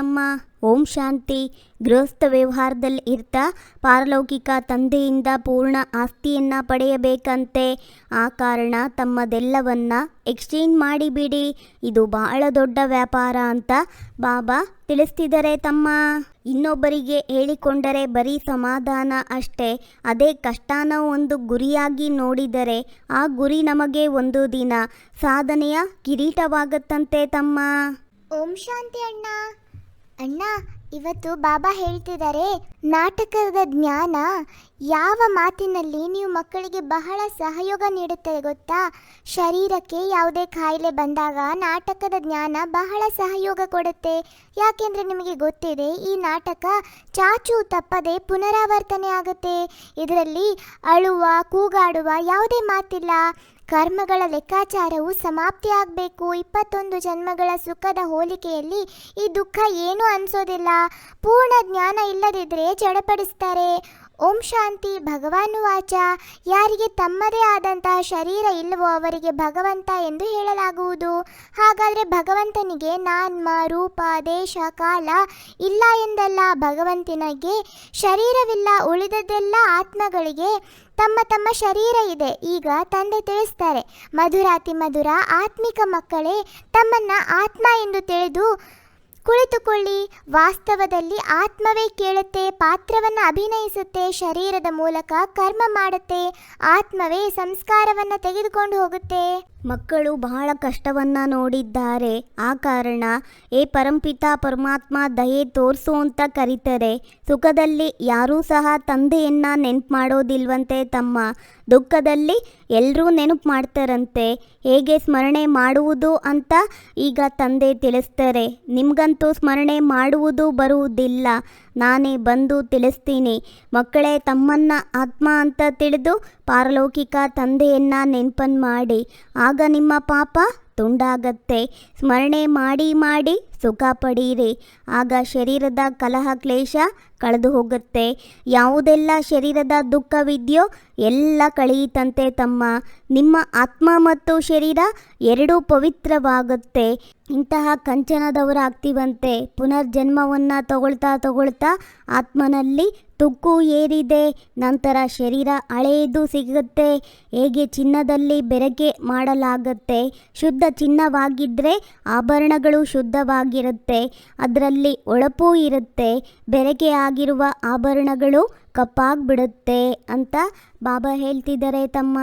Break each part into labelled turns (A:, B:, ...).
A: ತಮ್ಮ ಓಂ ಶಾಂತಿ ಗೃಹಸ್ಥ ವ್ಯವಹಾರದಲ್ಲಿ ಇರ್ತಾ ಪಾರಲೌಕಿಕ ತಂದೆಯಿಂದ ಪೂರ್ಣ ಆಸ್ತಿಯನ್ನು ಪಡೆಯಬೇಕಂತೆ. ಆ ಕಾರಣ ತಮ್ಮದೆಲ್ಲವನ್ನ ಎಕ್ಸ್ಚೇಂಜ್ ಮಾಡಿಬಿಡಿ. ಇದು ಬಹಳ ದೊಡ್ಡ ವ್ಯಾಪಾರ ಅಂತ ಬಾಬಾ ತಿಳಿಸ್ತಿದ್ದಾರೆ ತಮ್ಮ. ಇನ್ನೊಬ್ಬರಿಗೆ ಹೇಳಿಕೊಂಡರೆ ಬರೀ ಸಮಾಧಾನ ಅಷ್ಟೇ. ಅದೇ ಕಷ್ಟಾನ ಒಂದು ಗುರಿಯಾಗಿ ನೋಡಿದರೆ ಆ ಗುರಿ ನಮಗೆ ಒಂದು ದಿನ ಸಾಧನೆಯ ಕಿರೀಟವಾಗತ್ತಂತೆ ತಮ್ಮ.
B: ಓಂ ಶಾಂತಿ ಅಣ್ಣ. ಅಣ್ಣ, ಇವತ್ತು ಬಾಬಾ ಹೇಳ್ತಿದ್ದಾರೆ ನಾಟಕದ ಜ್ಞಾನ, ಯಾವ ಮಾತಿನಲ್ಲಿ ನೀವು ಮಕ್ಕಳಿಗೆ ಬಹಳ ಸಹಯೋಗ ನೀಡುತ್ತೆ ಗೊತ್ತಾ? ಶರೀರಕ್ಕೆ ಯಾವುದೇ ಕಾಯಿಲೆ ಬಂದಾಗ ನಾಟಕದ ಜ್ಞಾನ ಬಹಳ ಸಹಯೋಗ ಕೊಡುತ್ತೆ. ಯಾಕೆಂದರೆ ನಿಮಗೆ ಗೊತ್ತಿದೆ, ಈ ನಾಟಕ ಚಾಚು ತಪ್ಪದೆ ಪುನರಾವರ್ತನೆ ಆಗುತ್ತೆ. ಇದರಲ್ಲಿ ಅಳುವ, ಕೂಗಾಡುವ ಯಾವುದೇ ಮಾತಿಲ್ಲ. ಕರ್ಮಗಳ ಲೆಕ್ಕಾಚಾರವು ಸಮಾಪ್ತಿಯಾಗಬೇಕು. ಇಪ್ಪತ್ತೊಂದು ಜನ್ಮಗಳ ಸುಖದ ಹೋಲಿಕೆಯಲ್ಲಿ ಈ ದುಃಖ ಏನೂ ಅನಿಸೋದಿಲ್ಲ. ಪೂರ್ಣ ಜ್ಞಾನ ಇಲ್ಲದಿದ್ದರೆ ಜಡಪಡಿಸ್ತಾರೆ. ಓಂ ಶಾಂತಿ, ಭಗವಾನು ವಾಚ. ಯಾರಿಗೆ ತಮ್ಮದೇ ಆದಂತಹ ಶರೀರ ಇಲ್ಲವೋ ಅವರಿಗೆ ಭಗವಂತ ಎಂದು ಹೇಳಲಾಗುವುದು. ಹಾಗಾದರೆ ಭಗವಂತನಿಗೆ ನಾನ್ಮ, ರೂಪ, ದೇಶ, ಕಾಲ ಇಲ್ಲ ಎಂದಲ್ಲ. ಭಗವಂತನಿಗೆ ಶರೀರವಿಲ್ಲ, ಉಳಿದದ್ದೆಲ್ಲ ಆತ್ಮಗಳಿಗೆ ತಮ್ಮ ತಮ್ಮ ಶರೀರ ಇದೆ. ಈಗ ತಂದೆ ತಿಳಿಸ್ತಾರೆ, ಮಧುರಾತಿ ಮಧುರ, ಆತ್ಮಿಕ ಮಕ್ಕಳೇ ತಮ್ಮನ್ನ ಆತ್ಮ ಎಂದು ತಿಳಿದು ಕುಳಿತುಕೊಳ್ಳಿ. ವಾಸ್ತವದಲ್ಲಿ ಆತ್ಮವೇ ಕೇಳುತ್ತೆ ಪಾತ್ರವನ್ನು ಅಭಿನಯಿಸುತ್ತೆ ಶರೀರದ ಮೂಲಕ ಕರ್ಮ ಮಾಡುತ್ತೆ ಆತ್ಮವೇ ಸಂಸ್ಕಾರವನ್ನು ತೆಗೆದುಕೊಂಡು ಹೋಗುತ್ತೆ.
A: ಮಕ್ಕಳು ಬಹಳ ಕಷ್ಟವನ್ನ ನೋಡಿದ್ದಾರೆ. ಆ ಕಾರಣ ಏ ಪರಂಪಿತ, ಪರಮಾತ್ಮ ದಯೆ ತೋರಿಸು ಅಂತ ಕರೀತಾರೆ. ಸುಖದಲ್ಲಿ ಯಾರೂ ಸಹ ತಂದೆಯನ್ನ ನೆನಪು ಮಾಡೋದಿಲ್ವಂತೆ ತಮ್ಮ ದುಃಖದಲ್ಲಿ ಎಲ್ಲರೂ ನೆನಪು ಮಾಡ್ತಾರಂತೆ. ಹೇಗೆ ಸ್ಮರಣೆ ಮಾಡುವುದು ಅಂತ ಈಗ ತಂದೆ ತಿಳಿಸ್ತಾರೆ. ನಿಮಗಂತೂ ಸ್ಮರಣೆ ಮಾಡುವುದು ಬರುವುದಿಲ್ಲ. ನಾನೇ ಬಂದು ತಿಳಿಸ್ತೀನಿ. ಮಕ್ಕಳೇ, ತಮ್ಮನ್ನ ಆತ್ಮ ಅಂತ ತಿಳಿದು ಪಾರಲೌಕಿಕ ತಂದೆಯನ್ನ ನೆನ್ಪನ್ ಮಾಡಿ. ಆಗ ನಿಮ್ಮ ಪಾಪ ತುಂಡಾಗತ್ತೆ. ಸ್ಮರಣೆ ಮಾಡಿ ಮಾಡಿ ಸುಖ ಪಡೀರಿ ಆಗ ಶರೀರದ ಕಲಹ ಕ್ಲೇಶ ಕಳೆದು ಹೋಗುತ್ತೆ ಯಾವುದೆಲ್ಲ ಶರೀರದ ದುಃಖವಿದೆಯೋ ಎಲ್ಲ ಕಳೆಯಿತಂತೆ ತಮ್ಮ. ನಿಮ್ಮ ಆತ್ಮ ಮತ್ತು ಶರೀರ ಎರಡೂ ಪವಿತ್ರವಾಗುತ್ತೆ. ಇಂತಹ ಕಂಚನದವರಾಗ್ತೀವಂತೆ. ಪುನರ್ಜನ್ಮವನ್ನು ತಗೊಳ್ತಾ ತಗೊಳ್ತಾ ಆತ್ಮನಲ್ಲಿ ತುಕ್ಕು ಏರಿದೆ. ನಂತರ ಶರೀರ ಹಳೆಯದು ಸಿಗುತ್ತೆ. ಹೇಗೆ ಚಿನ್ನದಲ್ಲಿ ಬೆರಕೆ ಮಾಡಲಾಗುತ್ತೆ. ಶುದ್ಧ ಚಿನ್ನವಾಗಿದ್ದರೆ ಆಭರಣಗಳು ಶುದ್ಧವಾಗಿರುತ್ತೆ ಅದರಲ್ಲಿ ಒಳಪು ಇರುತ್ತೆ. ಬೆರಕೆ ಆಗಿರುವ ಆಭರಣಗಳು ಕಪ್ಪಾಗ್ಬಿಡುತ್ತೆ ಅಂತ ಬಾಬಾ ಹೇಳ್ತಿದ್ದಾರೆ ತಮ್ಮ.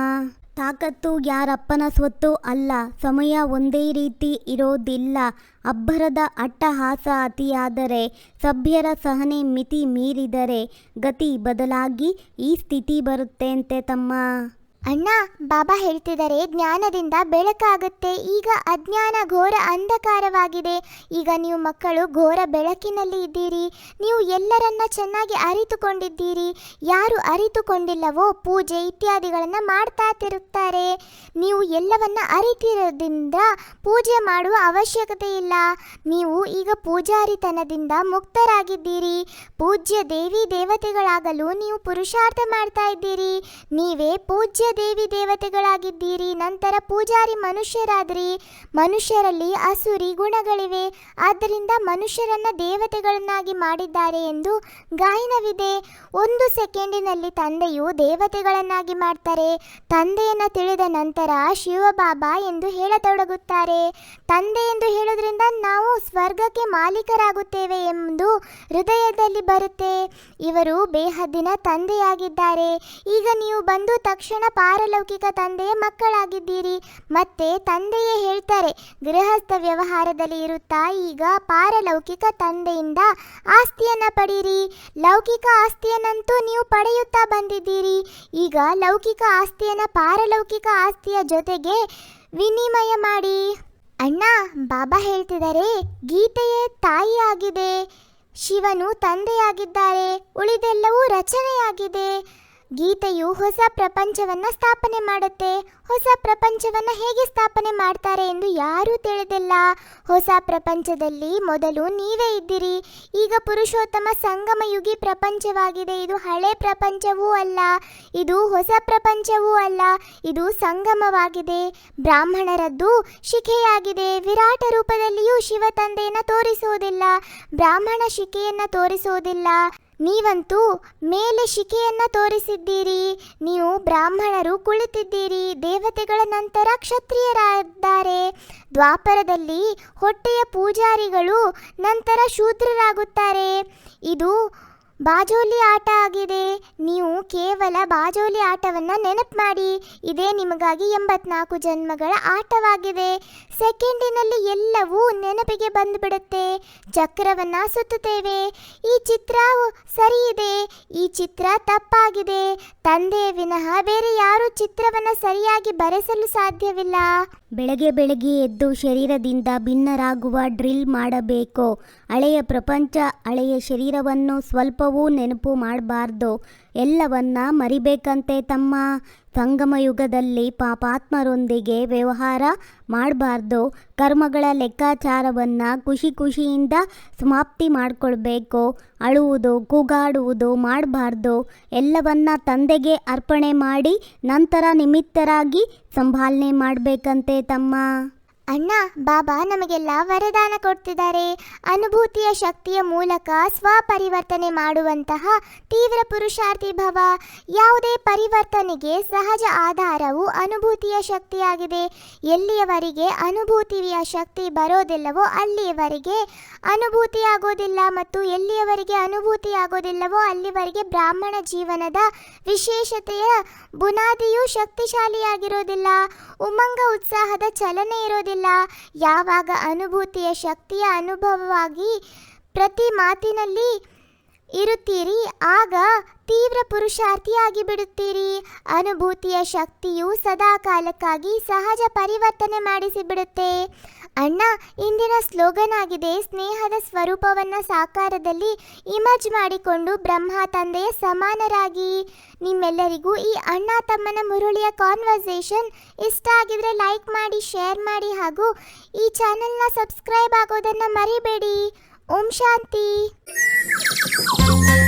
A: ತಾಕತ್ತು ಯಾರಪ್ಪನ ಸ್ವತ್ತು ಅಲ್ಲ. ಸಮಯ ಒಂದೇ ರೀತಿ ಇರೋದಿಲ್ಲ. ಅಬ್ಬರದ ಅಟ್ಟಹಾಸ ಅತಿಯಾದರೆ ಸಭ್ಯರ ಸಹನೆ ಮಿತಿ ಮೀರಿದರೆ ಗತಿ ಬದಲಾಗಿ ಈ ಸ್ಥಿತಿ ಬರುತ್ತೆ ಅಂತೆ ತಮ್ಮ.
B: ಅಣ್ಣ, ಬಾಬಾ ಹೇಳ್ತಿದ್ದಾರೆ, ಜ್ಞಾನದಿಂದ ಬೆಳಕಾಗುತ್ತೆ. ಈಗ ಅಜ್ಞಾನ ಘೋರ ಅಂಧಕಾರವಾಗಿದೆ. ಈಗ ನೀವು ಮಕ್ಕಳು ಘೋರ ಬೆಳಕಿನಲ್ಲಿ ಇದ್ದೀರಿ. ನೀವು ಎಲ್ಲರನ್ನ ಚೆನ್ನಾಗಿ ಅರಿತುಕೊಂಡಿದ್ದೀರಿ. ಯಾರು ಅರಿತುಕೊಂಡಿಲ್ಲವೋ ಪೂಜೆ ಇತ್ಯಾದಿಗಳನ್ನು ಮಾಡ್ತಾ ತಿರುತ್ತಾರೆ ನೀವು ಎಲ್ಲವನ್ನ ಅರಿತಿರೋದ್ರಿಂದ ಪೂಜೆ ಮಾಡುವ ಅವಶ್ಯಕತೆ ಇಲ್ಲ. ನೀವು ಈಗ ಪೂಜಾರಿತನದಿಂದ ಮುಕ್ತರಾಗಿದ್ದೀರಿ. ಪೂಜ್ಯ ದೇವಿ ದೇವತೆಗಳಾಗಲು ನೀವು ಪುರುಷಾರ್ಥ ಮಾಡ್ತಾ ಇದ್ದೀರಿ. ನೀವೇ ಪೂಜ್ಯ ದೇವಿ ದೇವತೆಗಳಾಗಿದ್ದೀರಿ, ನಂತರ ಪೂಜಾರಿ ಮನುಷ್ಯರಾದ್ರಿ. ಮನುಷ್ಯರಲ್ಲಿ ಅಸುರಿ ಗುಣಗಳಿವೆ. ಆದ್ದರಿಂದ ಮನುಷ್ಯರನ್ನ ದೇವತೆಗಳನ್ನಾಗಿ ಮಾಡಿದ್ದಾರೆ ಎಂದು ಗಾಯನವಿದೆ. ಒಂದು ಸೆಕೆಂಡಿನಲ್ಲಿ ತಂದೆಯು ದೇವತೆಗಳನ್ನಾಗಿ ಮಾಡ್ತಾರೆ. ತಂದೆಯನ್ನ ತಿಳಿದ ನಂತರ ಶಿವಬಾಬಾ ಎಂದು ಹೇಳತೊಡಗುತ್ತಾರೆ. ತಂದೆ ಎಂದು ಹೇಳೋದ್ರಿಂದ ನಾವು ಸ್ವರ್ಗಕ್ಕೆ ಮಾಲೀಕರಾಗುತ್ತೇವೆ ಎಂದು ಹೃದಯದಲ್ಲಿ ಬರುತ್ತೆ. ಇವರು ಬೇಹದ್ದಿನ ತಂದೆಯಾಗಿದ್ದಾರೆ. ಈಗ ನೀವು ಬಂದು ತಕ್ಷಣ ಪಾರಲೌಕಿಕ ತಂದೆಯ ಮಕ್ಕಳಾಗಿದ್ದೀರಿ. ಮತ್ತೆ ತಂದೆಯೇ ಹೇಳ್ತಾರೆ, ಗೃಹಸ್ಥ ವ್ಯವಹಾರದಲ್ಲಿ ಇರುತ್ತಾ ಈಗ ಪಾರಲೌಕಿಕ ತಂದೆಯಿಂದ ಆಸ್ತಿಯನ್ನ ಪಡೀರಿ. ಲೌಕಿಕ ಆಸ್ತಿಯನ್ನಂತೂ ನೀವು ಪಡೆಯುತ್ತಾ ಬಂದಿದ್ದೀರಿ. ಈಗ ಲೌಕಿಕ ಆಸ್ತಿಯನ್ನ ಪಾರಲೌಕಿಕ ಆಸ್ತಿಯ ಜೊತೆಗೆ ವಿನಿಮಯ ಮಾಡಿ. ಅಣ್ಣ, ಬಾಬಾ ಹೇಳ್ತಿದ್ದಾರೆ, ಗೀತೆಯೇ ತಾಯಿಯಾಗಿದೆ. ಶಿವನು ತಂದೆಯಾಗಿದ್ದಾರೆ, ಉಳಿದೆಲ್ಲವೂ ರಚನೆಯಾಗಿದೆ. ಗೀತೆಯು ಹೊಸ ಪ್ರಪಂಚವನ್ನ ಸ್ಥಾಪನೆ ಮಾಡುತ್ತೆ. ಹೊಸ ಪ್ರಪಂಚವನ್ನ ಹೇಗೆ ಸ್ಥಾಪನೆ ಮಾಡ್ತಾರೆ ಎಂದು ಯಾರೂ ತಿಳಿದಿಲ್ಲ. ಹೊಸ ಪ್ರಪಂಚದಲ್ಲಿ ಮೊದಲು ನೀವೇ ಇದ್ದೀರಿ. ಈಗ ಪುರುಷೋತ್ತಮ ಸಂಗಮ ಯುಗಿ ಪ್ರಪಂಚವಾಗಿದೆ. ಇದು ಹಳೆ ಪ್ರಪಂಚವೂ ಅಲ್ಲ. ಇದು ಹೊಸ ಪ್ರಪಂಚವೂ ಅಲ್ಲ. ಇದು ಸಂಗಮವಾಗಿದೆ. ಬ್ರಾಹ್ಮಣರದ್ದು ಶಿಖೆಯಾಗಿದೆ. ವಿರಾಟ ರೂಪದಲ್ಲಿಯೂ ಶಿವ ತಂದೆಯನ್ನು ತೋರಿಸುವುದಿಲ್ಲ. ಬ್ರಾಹ್ಮಣ ಶಿಖೆಯನ್ನು ತೋರಿಸುವುದಿಲ್ಲ. ನೀವಂತೂ ಮೇಲೆ ಶಿಖೆಯನ್ನ ತೋರಿಸಿದ್ದೀರಿ. ನೀವು ಬ್ರಾಹ್ಮಣರು ಕುಳಿತಿದ್ದೀರಿ. ದೇವತೆಗಳ ನಂತರ ಕ್ಷತ್ರಿಯರಾಗಿದ್ದಾರೆ ದ್ವಾಪರದಲ್ಲಿ ಹೊಟ್ಟೆಯ ಪೂಜಾರಿಗಳು ನಂತರ ಶೂದ್ರರಾಗುತ್ತಾರೆ. ಇದು ಬಾಜೋಲಿ ಆಟ ಆಗಿದೆ. ನೀವು ಕೇವಲ ಬಾಜೋಲಿ ಆಟವನ್ನು ನೆನಪು ಮಾಡಿ. ಇದೇ ನಿಮಗಾಗಿ ಎಂಬತ್ನಾಲ್ಕು ಜನ್ಮಗಳ ಆಟವಾಗಿದೆ. ಸೆಕೆಂಡಿನಲ್ಲಿ ಎಲ್ಲವೂ ನೆನಪಿಗೆ ಬಂದುಬಿಡುತ್ತೆ. ಚಕ್ರವನ್ನು ಸುತ್ತುತ್ತೇವೆ. ಈ ಚಿತ್ರ ಸರಿ ಇದೆ. ಈ ಚಿತ್ರ ತಪ್ಪಾಗಿದೆ. ತಂದೆಯ ವಿನಃ ಬೇರೆ ಯಾರೂ ಚಿತ್ರವನ್ನು ಸರಿಯಾಗಿ ಬರೆಸಲು ಸಾಧ್ಯವಿಲ್ಲ.
A: ಬೆಳಗ್ಗೆ ಬೆಳಗ್ಗೆ ಎದ್ದು ಶರೀರದಿಂದ ಭಿನ್ನರಾಗುವ ಡ್ರಿಲ್ ಮಾಡಬೇಕು. ಹಳೆಯ ಪ್ರಪಂಚ, ಹಳೆಯ ಶರೀರವನ್ನು ಸ್ವಲ್ಪವೂ ನೆನಪು ಮಾಡಬಾರ್ದು. ಎಲ್ಲವನ್ನ ಮರಿಬೇಕಂತೆ ತಮ್ಮ. ಸಂಗಮ ಯುಗದಲ್ಲಿ ಪಾಪಾತ್ಮರೊಂದಿಗೆ ವ್ಯವಹಾರ ಮಾಡಬಾರ್ದು. ಕರ್ಮಗಳ ಲೆಕ್ಕಾಚಾರವನ್ನು ಖುಷಿ ಖುಷಿಯಿಂದ ಸಮಾಪ್ತಿ ಮಾಡಿಕೊಳ್ಬೇಕು. ಅಳುವುದು, ಕೂಗಾಡುವುದು ಮಾಡಬಾರ್ದು. ಎಲ್ಲವನ್ನ ತಂದೆಗೆ ಅರ್ಪಣೆ ಮಾಡಿ ನಂತರ ನಿಮಿತ್ತರಾಗಿ ಸಂಭಾಲನೆ ಮಾಡಬೇಕಂತೆ ತಮ್ಮ.
B: ಅಣ್ಣ, ಬಾಬಾ ನಮಗೆಲ್ಲ ವರದಾನ ಕೊಡ್ತಿದ್ದಾರೆ. ಅನುಭೂತಿಯ ಶಕ್ತಿಯ ಮೂಲಕ ಸ್ವಪರಿವರ್ತನೆ ಮಾಡುವಂತಹ ತೀವ್ರ ಪುರುಷಾರ್ಥಿ ಭವ. ಯಾವುದೇ ಪರಿವರ್ತನೆಗೆ ಸಹಜ ಆಧಾರವು ಅನುಭೂತಿಯ ಶಕ್ತಿಯಾಗಿದೆ. ಎಲ್ಲಿಯವರೆಗೆ ಅನುಭೂತಿಯ ಶಕ್ತಿ ಬರೋದಿಲ್ಲವೋ ಅಲ್ಲಿಯವರೆಗೆ ಅನುಭೂತಿಯಾಗೋದಿಲ್ಲ ಮತ್ತು ಎಲ್ಲಿಯವರೆಗೆ ಅನುಭೂತಿಯಾಗೋದಿಲ್ಲವೋ ಅಲ್ಲಿವರೆಗೆ ಬ್ರಾಹ್ಮಣ ಜೀವನದ ವಿಶೇಷತೆಯ ಬುನಾದಿಯು ಶಕ್ತಿಶಾಲಿಯಾಗಿರೋದಿಲ್ಲ. ಉಮಂಗ ಉತ್ಸಾಹದ ಚಲನೆ ಇರೋದಿಲ್ಲ. ಯಾವಾಗ ಅನುಭೂತಿಯ ಶಕ್ತಿಯ ಅನುಭವವಾಗಿ ಪ್ರತಿ ಮಾತಿನಲ್ಲಿ ಇರುತ್ತೀರಿ, ಆಗ ತೀವ್ರ ಪುರುಷಾರ್ಥಿಯಾಗಿ ಬಿಡುತ್ತೀರಿ. ಅನುಭೂತಿಯ ಶಕ್ತಿಯು ಸದಾ ಕಾಲಕ್ಕಾಗಿ ಸಹಜ ಪರಿವರ್ತನೆ ಮಾಡಿಸಿಬಿಡುತ್ತೆ. ಅಣ್ಣ, ಇಂದಿನ ಸ್ಲೋಗನ್ ಆಗಿದೆ ಸ್ನೇಹದ ಸ್ವರೂಪವನ್ನು ಸಾಕಾರದಲ್ಲಿ ಇಮರ್ಜ್ ಮಾಡಿಕೊಂಡು ಬ್ರಹ್ಮ ತಂದೆಯ ಸಮಾನರಾಗಿ. ನಿಮ್ಮೆಲ್ಲರಿಗೂ ಈ ಅಣ್ಣ ತಮ್ಮನ ಮುರುಳಿಯ ಕಾನ್ವರ್ಸೇಷನ್ ಇಷ್ಟ ಆಗಿದ್ರೆ ಲೈಕ್ ಮಾಡಿ, ಶೇರ್ ಮಾಡಿ ಹಾಗೂ ಈ ಚಾನೆಲ್ನ ಸಬ್ಸ್ಕ್ರೈಬ್ ಆಗೋದನ್ನು ಮರಿಬೇಡಿ. ಓಂ ಶಾಂತಿ. Thank you.